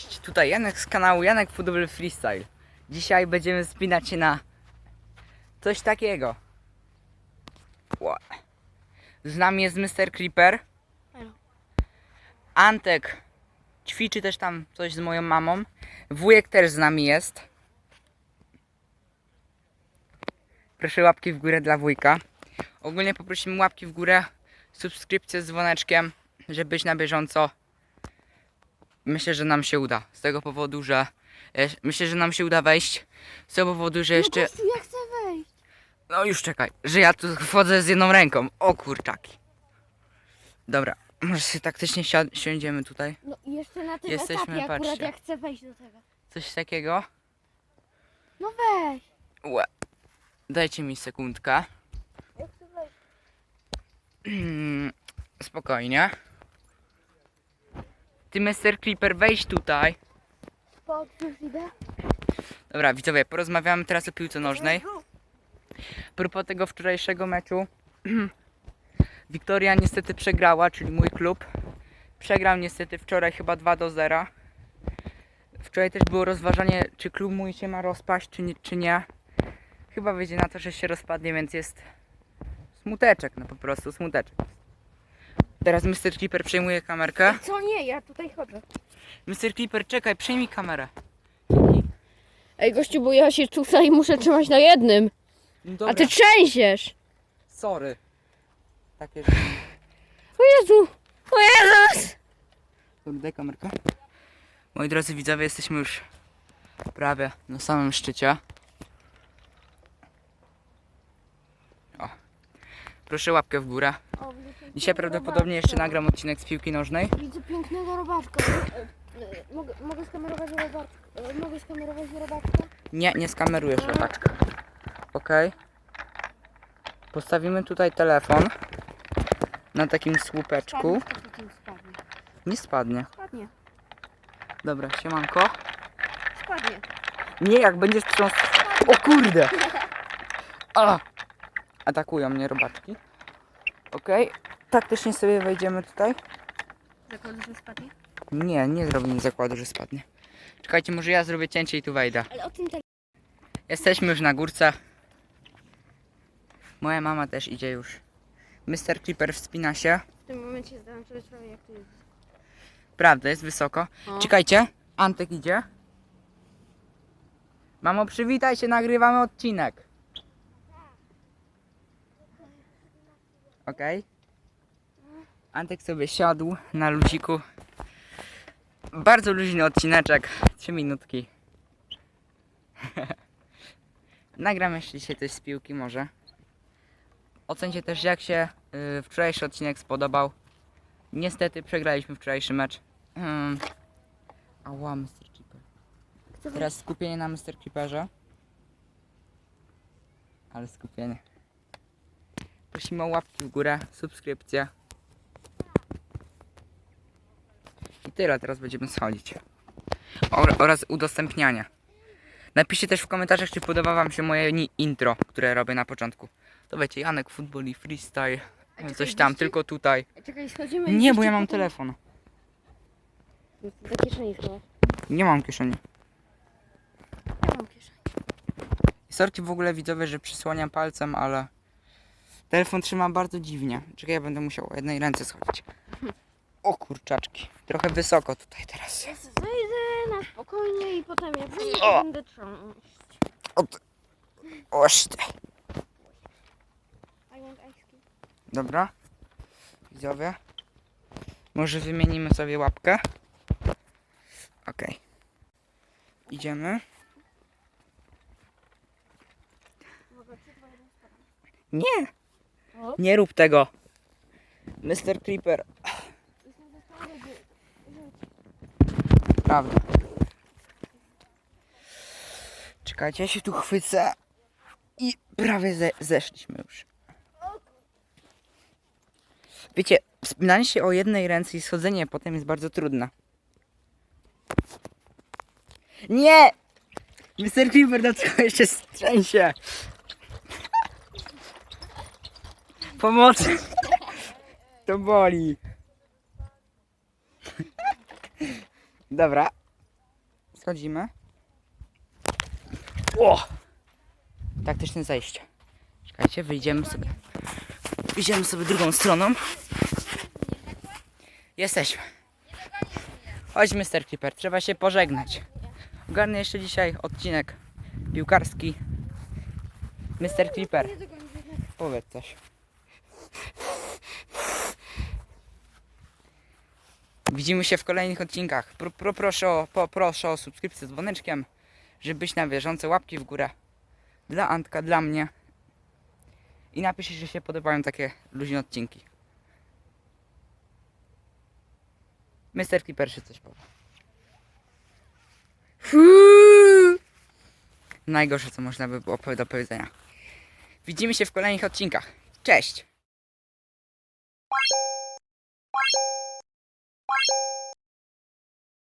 Cześć, tutaj Janek z kanału Janek Football Freestyle. Dzisiaj będziemy spinać się na coś takiego. Z nami jest Mr. Creeper. Antek ćwiczy też tam coś z moją mamą. Wujek też z nami jest. Proszę łapki w górę dla wujka. Ogólnie poprosimy łapki w górę, subskrypcję z dzwoneczkiem, żeby być na bieżąco. Myślę, że nam się uda. Z tego powodu, że e, myślę, że nam się uda wejść. Z tego powodu, że jeszcze. No gościu, ja chcę wejść. No już czekaj, że ja tu wchodzę z jedną ręką. O kurczaki. Dobra, może się taktycznie si- siądziemy tutaj. No i jeszcze na tym Jesteśmy, etapie akurat patrzcie. ja chcę wejść do tego. Coś takiego. No weź. Łe. Dajcie mi sekundkę. Ja chcę wejść. Spokojnie. Ty, Mr. Creeper, wejdź tutaj. Już idę. Dobra, widzowie, porozmawiamy teraz o piłce nożnej. Propos tego wczorajszego meczu. Wiktoria niestety przegrała, czyli mój klub. Przegrał niestety wczoraj chyba 2 do 0. Wczoraj też było rozważanie, czy klub mój się ma rozpaść, czy nie. Czy nie. Chyba wyjdzie na to, że się rozpadnie, więc jest smuteczek, no po prostu smuteczek. Teraz Mr. Clipper przejmuje kamerkę. Co nie, ja tutaj chodzę. Mr. Clipper, czekaj, przejmij kamerę. Ej gościu, bo ja się tutaj muszę trzymać na jednym. No A ty trzęsiesz. sorry. Takie, O Jezu. O Jezus. Dobra, daj kamerkę. Moi drodzy widzowie, jesteśmy już prawie na samym szczycie. Proszę łapkę w górę. Dzisiaj prawdopodobnie jeszcze nagram odcinek z piłki nożnej. Widzę pięknego robaczka. E, e, Mogę, mogę skamerować robaczka? E, Mogę skamerować robaczka? Nie, nie skamerujesz robaczka. Okej. Postawimy tutaj telefon na takim słupeczku. Nie spadnie. Spadnie. Dobra, siemanko. Spadnie. Nie, jak będziesz trząsł. O kurde! A! Atakują mnie robaczki. Okej. Taktycznie sobie wejdziemy tutaj. Zakładasz, że spadnie? Nie, nie zrobimy zakładu, że spadnie. Czekajcie, może ja zrobię cięcie i tu wejdę. Ale o tym tak. Jesteśmy już na górce. Moja mama też idzie już. Mr. Clipper wspina się. W tym momencie zdałem sobie sprawę, jak to jest. Prawda, jest wysoko. O. Czekajcie, Antek idzie. Mamo, przywitaj się, nagrywamy odcinek. Okej. Antek sobie siadł na luziku. Bardzo luźny odcineczek. Trzy minutki. Nagram jeszcze dzisiaj coś z piłki może. Ocencie też jak się y, wczorajszy odcinek spodobał. Niestety przegraliśmy wczorajszy mecz. Hmm. Ała, Mr. Keeper. Teraz skupienie na Mr. Keeperze. Ale skupienie. Prosimy o łapki w górę, subskrypcję. I tyle, teraz będziemy schodzić. Or- oraz udostępniania. Napiszcie też w komentarzach, czy podoba wam się moje intro, które robię na początku. To wiecie, Janek, futbol i freestyle. czekaj, Coś tam, tylko tutaj. Czekaj, schodzimy. i Nie, bo jeszcze ja mam potem- telefon. Do kieszeni schowasz. Nie mam kieszeni. Ja mam kieszeń. Sorki w ogóle widzowie, że przysłaniam palcem, ale telefon trzyma bardzo dziwnie. Czekaj, ja będę musiał o jednej ręce schodzić. O kurczaczki. Trochę wysoko tutaj teraz. Ja zejdę na spokojnie i potem jak wyjdę, O! będę trząść. Od... Oż ty. I want ice cream. Dobra. Widzowie. Może wymienimy sobie łapkę. Okej. Idziemy. Dwa, jeden. Nie. Nie rób tego. Mr. Creeper. Prawda. Czekajcie, ja się tu chwycę. I prawie ze zeszliśmy już. Wiecie, wspinanie się o jednej ręce i schodzenie potem jest bardzo trudne. Nie! Mr. Creeper, dlaczego jeszcze strzęsie? Pomocy! To boli. Dobra, Schodzimy. O! Taktyczne zejście. Czekajcie, wyjdziemy sobie. Wyjdziemy sobie drugą stroną. Jesteśmy. Chodź, Mr. Clipper, trzeba się pożegnać. Ogarnę jeszcze dzisiaj odcinek piłkarski. Mr. Clipper, powiedz coś. Widzimy się w kolejnych odcinkach. Pro, pro, proszę, o, o subskrypcję z dzwoneczkiem, żeby być na bieżąco. Łapki w górę. Dla Antka, dla mnie. I napiszcie, że się podobają takie luźne odcinki. Mr. Clipper coś powie. Najgorsze, co można by było do powiedzenia. Widzimy się w kolejnych odcinkach. Cześć!